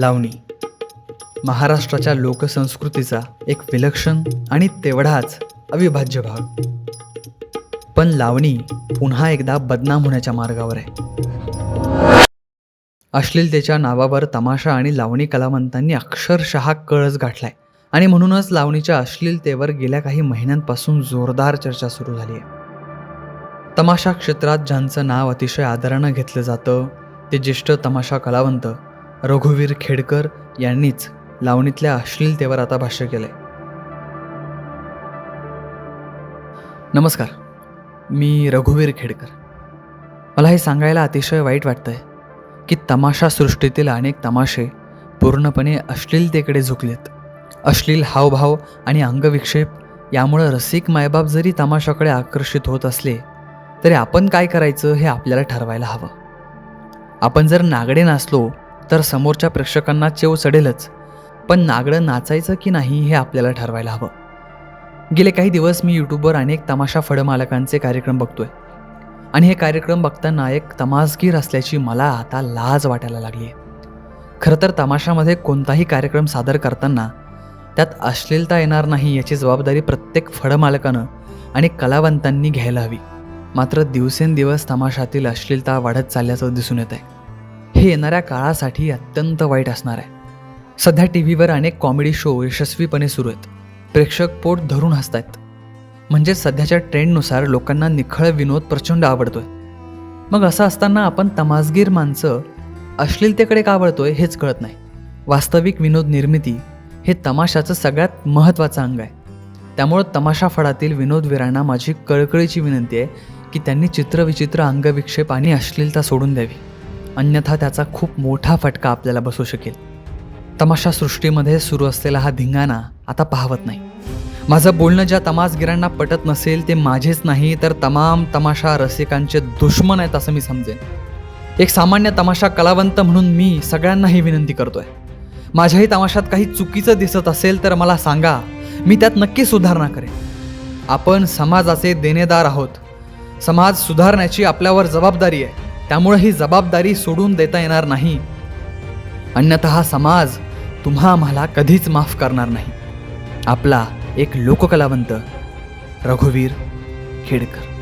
लावणी. महाराष्ट्राच्या लोकसंस्कृतीचा एक विलक्षण आणि तेवढाच अविभाज्य भाग. पण लावणी पुन्हा एकदा बदनाम होण्याच्या मार्गावर आहे. अश्लीलतेच्या नावावर तमाशा आणि लावणी कलावंतांनी अक्षरशः कळस गाठलाय. आणि म्हणूनच लावणीच्या अश्लीलतेवर गेल्या काही महिन्यांपासून जोरदार चर्चा सुरू झाली आहे. तमाशा क्षेत्रात ज्यांचं नाव अतिशय आदरानं घेतलं जातं ते ज्येष्ठ तमाशा कलावंत रघुवीर खेडकर यांनीच लावणीतल्या अश्लीलतेवर आता भाष्य केलंय. नमस्कार मी रघुवीर खेडकर. मला हे सांगायला अतिशय वाईट वाटतंय की तमाशा सृष्टीतील अनेक तमाशे पूर्णपणे अश्लीलतेकडे झुकलेत. अश्लील हावभाव आणि अंगविक्षेप यामुळं रसिक मायबाप जरी तमाशाकडे आकर्षित होत असले तरी आपण काय करायचं हे आपल्याला ठरवायला हवं. आपण जर नागडे नाचलो तर समोरच्या प्रेक्षकांना चेव चढेलच. पण नागडं नाचायचं की नाही हे आपल्याला ठरवायला हवं. गेले काही दिवस मी यूट्यूबवर अनेक तमाशा फडमालकांचे कार्यक्रम बघतोय. आणि हे कार्यक्रम बघताना एक तमासगीर असल्याची मला आता लाज वाटायला लागली आहे खरं तर तमाशामध्ये कोणताही कार्यक्रम सादर करताना त्यात अश्लीलता येणार नाही याची जबाबदारी प्रत्येक फडमालकानं आणि कलावंतांनी घ्यायला हवी. मात्र दिवसेंदिवस तमाशातील अश्लीलता वाढत चालल्याचं दिसून येत आहे हे येणाऱ्या काळासाठी अत्यंत वाईट असणार आहे. सध्या टी व्हीवर अनेक कॉमेडी शो यशस्वीपणे सुरू आहेत. प्रेक्षक पोट धरून हसत आहेत म्हणजे सध्याच्या ट्रेंडनुसार लोकांना निखळ विनोद प्रचंड आवडतोय. मग असं असताना आपण तमासगीर माणसं अश्लीलतेकडे का वळतोय हेच कळत नाही. वास्तविक विनोद निर्मिती हे तमाशाचं सगळ्यात महत्त्वाचं अंग आहे. त्यामुळं तमाशा फळातील विनोदवीरांना माझी कळकळीची विनंती आहे की त्यांनी चित्रविचित्र अंगविक्षेप आणि अश्लीलता सोडून द्यावी. अन्यथा त्याचा खूप मोठा फटका आपल्याला बसू शकेल. तमाशा सृष्टीमध्ये सुरू असलेला हा धिंगाणा आता पाहवत नाही. माझं बोलणं ज्या तमासगिरांना पटत नसेल ते माझेच नाही तर तमाम तमाशा रसिकांचे दुश्मन आहेत असं मी समजेन. एक सामान्य तमाशा कलावंत म्हणून मी सगळ्यांना ही विनंती करतोय. माझ्याही तमाशात काही चुकीचं दिसत असेल तर मला सांगा मी त्यात नक्की सुधारणा करेन. आपण समाजाचे देणेदार आहोत. समाज सुधारण्याची आपल्यावर जबाबदारी आहे. त्यामुळे ही जबाबदारी सोडून देता येणार नाही. अन्यथा हा समाज तुम्हा आम्हाला कधीच माफ करणार नाही. आपला एक लोककलावंत रघुवीर खेडकर.